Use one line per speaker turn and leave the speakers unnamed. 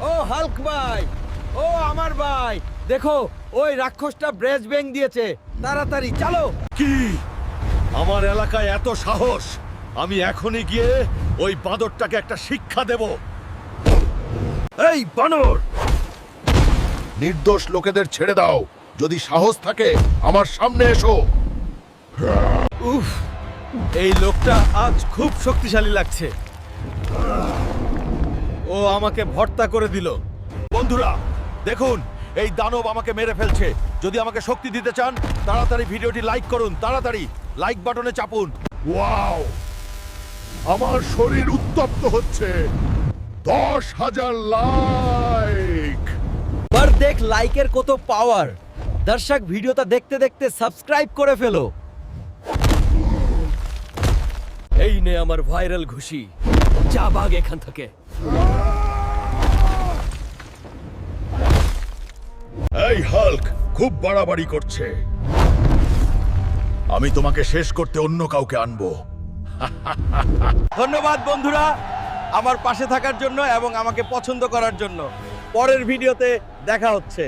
ও Hulk ভাই ও আমার ভাই। দেখো ওই রাক্ষসটা ব্রেজ ব্যাং দিয়েছে। তাড়াতাড়ি চলো।
কি? আমার এলাকায় এত সাহস? আমি এখনই গিয়ে ওই বাঁদরটাকে একটা শিক্ষা দেব। এই বানর!
নির্দোষ লোকেদের ছেড়ে দাও। যদি সাহস থাকে আমার সামনে এসো।
উফ এই লোকটা আজ খুব শক্তিশালী লাগছে। ও আমাকে ভর্তা করে দিল।
বন্ধুরা দেখুন এই দানব আমাকে মেরে ফেলছে। যদি আমাকে শক্তি দিতে চান তাড়াতাড়ি ভিডিওটি লাইক করুন তাড়াতাড়ি লাইক বাটনে চাপুন।
ওয়াও আমার শরীর উত্তপ্ত হচ্ছে। দশ হাজার লাইক।
এবার দেখ লাইকের কত পাওয়ার দর্শক ভিডিওটা দেখতে দেখতে সাবস্ক্রাইব করে ফেলো। এই নে আমার ভাইরাল ঘুষি। যা বাগ এখান থেকে।
এই হাল্ক খুব বাড়াবাড়ি করছে। আমি তোমাকে শেষ করতে অন্য কাউকে আনব।
ধন্যবাদ বন্ধুরা আমার পাশে থাকার জন্য এবং আমাকে পছন্দ করার জন্য। পরের ভিডিওতে দেখা হচ্ছে।